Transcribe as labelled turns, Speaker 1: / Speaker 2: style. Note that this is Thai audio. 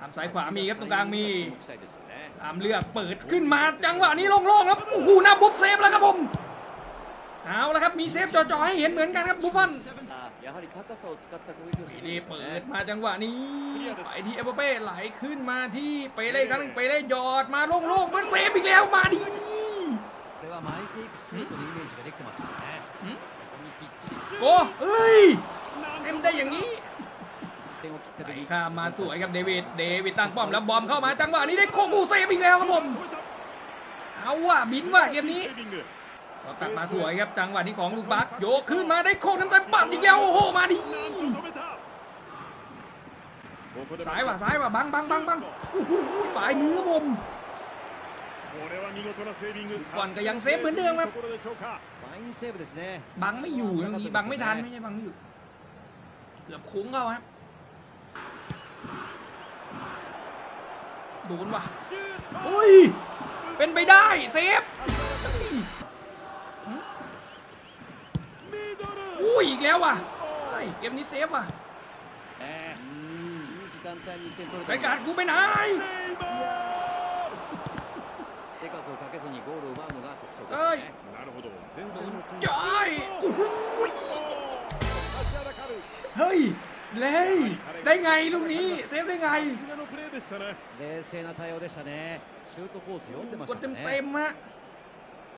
Speaker 1: ตามซ้ายขวามีครับตรงกลางมีตามเลือกเปิดขึ้นมาจังหวะนี้โล่งๆแล้วโอ้โหหน้าบุ๊บเซฟแล้วครับผมเอาละครับมีเซฟจ่อๆให้เห็นเหมือนกันครับบุฟฟอน
Speaker 2: ปีเล่
Speaker 1: เปิดมาจังหวะนี้ไปที่เอเปเป้ไหลขึ้นมาที่ไปเล่ครับงไปเล่ยอดมาโล่งๆมันเซฟอีกแล้วมาดีโอ้เอ้ยเอ็มได้อย่างนี้ ข้ามมาสวยครับเดวิด เดวิดตั้งป้อมแล้วบอมเข้ามาจังหวะนี้ได้โคกูเซฟอีกแล้วครับผม เอาว่ะบินว่ะเกมนี้กตัดมาสวยครับจังหวะนี้ของลูกบักโยกขึ้นมาได้โคกน้ำตาปัดอีกแล้วโอ้โหมาดิสายว่ะสายว่ะบังบังบังบังโอ้โหฝ่ายมือผมก่อนก็ยังเซฟเหมือนเดิมครับบังไม่อยู่ยังนี้บังไม่ทันไม่ใช่บังไม่อยู่ เกือบคุ้งเข้าครับ โดนว่ะอุ้ย เป็นไปได้เซฟอุ้ยอีกแล้วว่ะเกมนี้เซฟว่ะรายการกูไปไหนเอ้ยโดนจ่ายเฮ้ย เลยได้ไงลูกนี้เซฟได้ไง
Speaker 2: 冷静な対応でしたねシュートコース読んでましたね
Speaker 1: เต็มฮะ